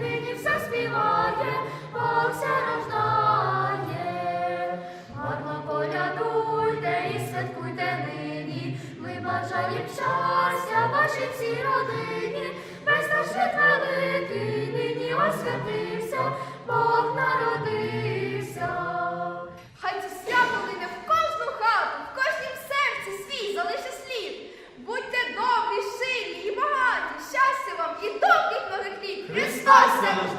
нині все співає, Бог все рождає, гарно порядуйте і святкуйте нині, ми бажаєм щастя, вашій всій родині, весь наш великий, нині освятився, Бог народився. Хай це свято disposição.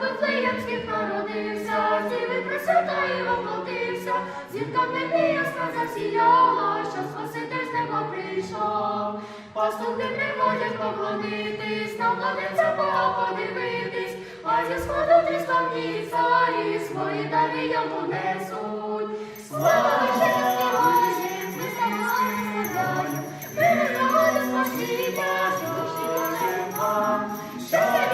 Котлеєм світ народився, зіви присвята і воплотився, зірка в ясна засіяла, що спаситель з неба прийшов, пастухи приходять поклонитись, на владиця Бога подивитись, а зі сходу три славні царі свої дари я понесуть. Слава Божі, ми славаємо складаємо, ми не знаємо спасіння, що жива.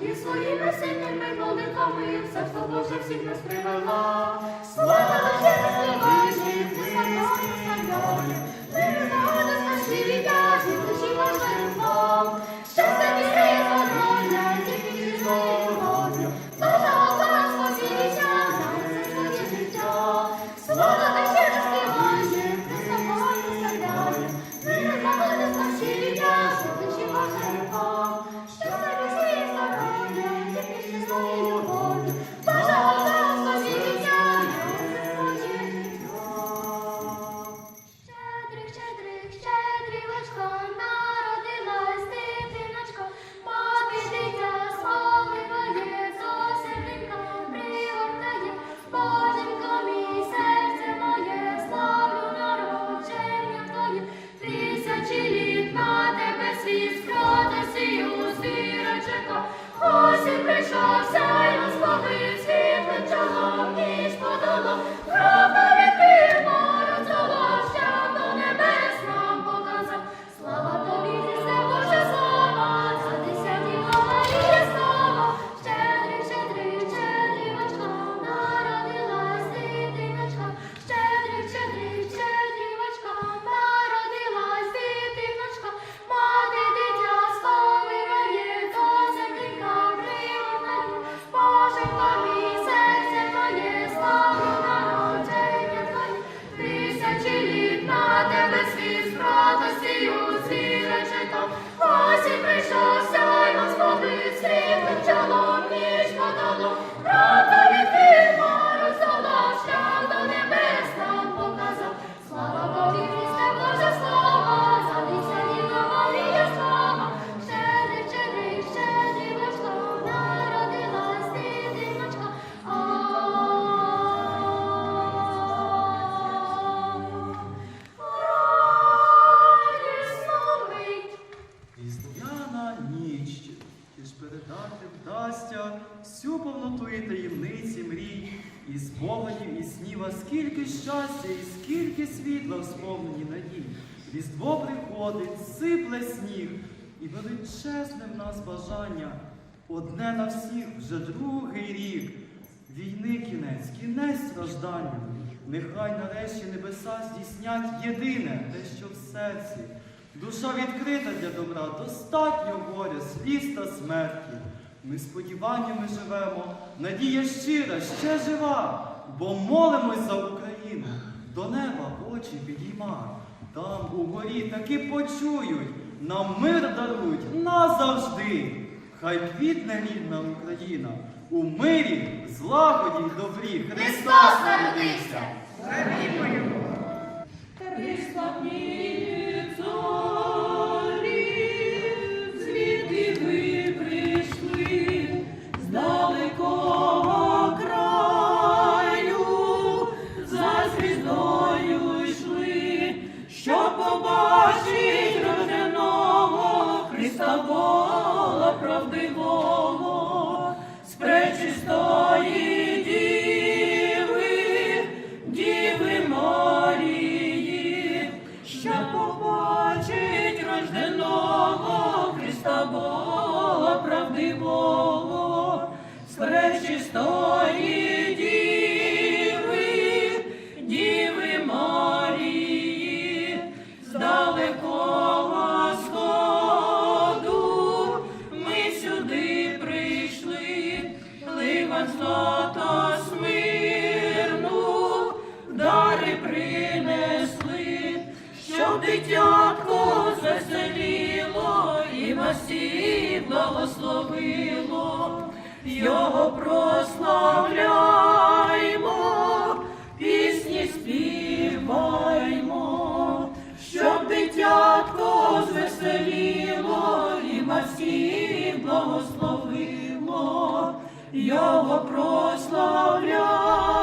і своїми сильними молитвами, все Боже всіх нас привела. осінь прийшовся й розбавився. дати вдасться всю повноту і таємниці мрій, і споменів, і сніва, скільки щастя, і скільки світла в сповнені надій. Різдво приходить, сипле сніг, і величезне в нас бажання. Одне на всіх вже другий рік. Війни кінець, кінець страждання. Нехай нарешті небеса здійснять єдине те, що в серці. Душа відкрита для добра, достатньо горя, сліз та смерті. Ми сподіваннями живемо, надія щира, ще жива, бо молимось за Україну, до неба очі підійма. Там угорі таки почують, нам мир дарують назавжди. Хай квітне рідна Україна, у мирі, злагоді й добрі. Христос народився! Дитятко звеселіло і вас благословило, його прославляймо, пісні співаймо, щоб дитятко звеселіло і всіх благословило, його прославляймо,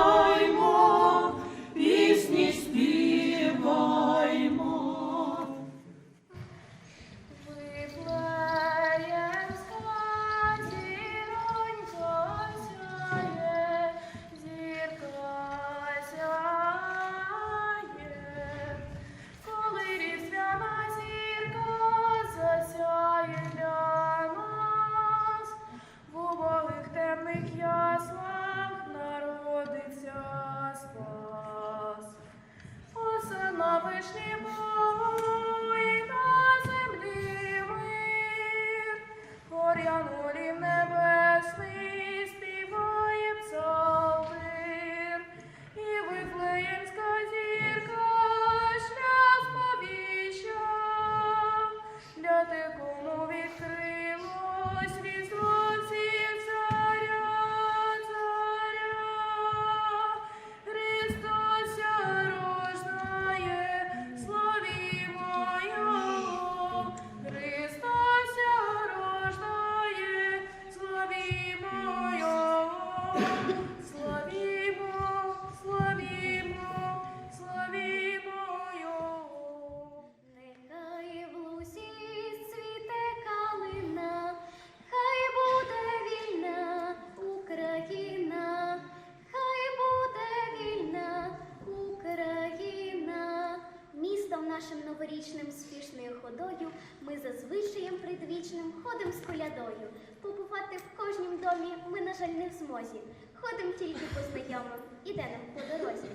нашим новорічним спішною ходою ми за звичаєм предвічним ходим з колядою. Побувати в кожнім домі ми, на жаль, не в змозі. Ходим тільки по знайомим, іде нам по дорозі.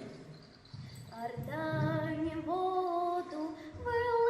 Ардані воду виливає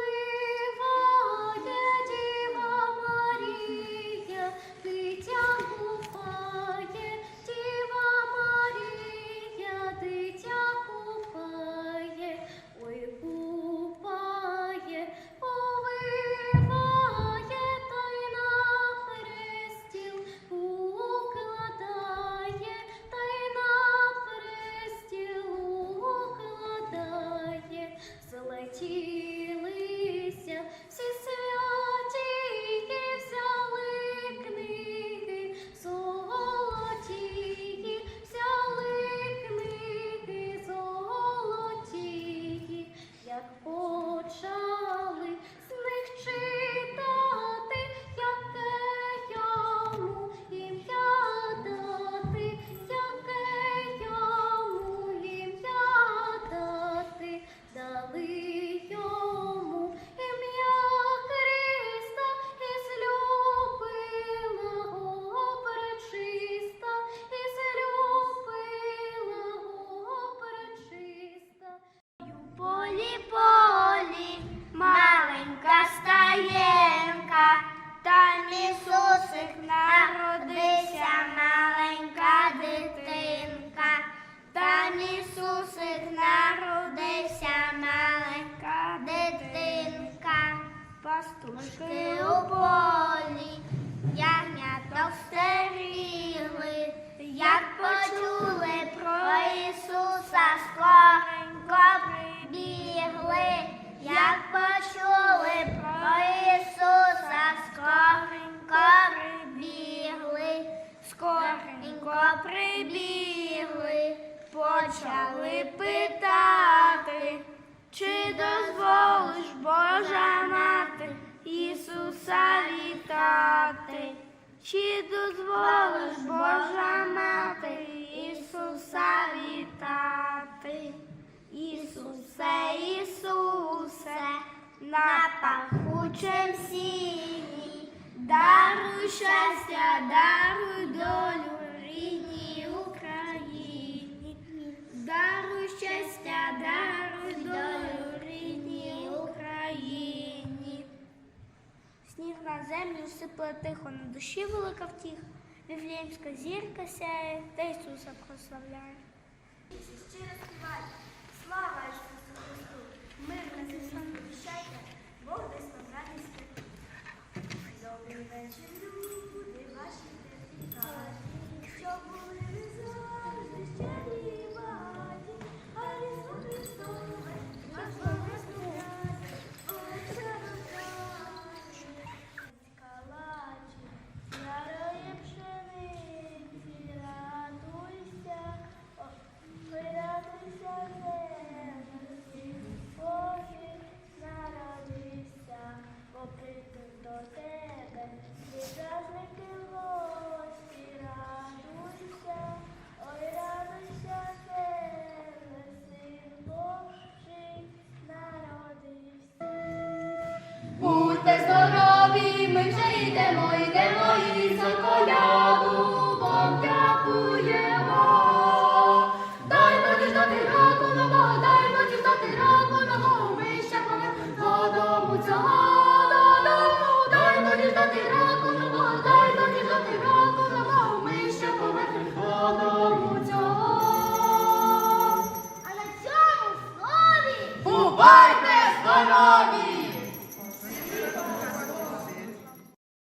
пастушки у полі, ягняток стерігли, як почули про Ісуса, скоренько прибігли, як почули про Ісуса, скоренько прибігли, скоренько прибігли, почали питати, чи дозволиш Божа Ісуса? Чи дозволиш Божа мати Ісуса вітати? Ісусе, Ісусе, на пахучем сіні, даруй щастя, даруй землю усипла тихо на душі велика втіх, Вівліємська зірка сяє та Ісуса прославляє. Щиро співає, слава!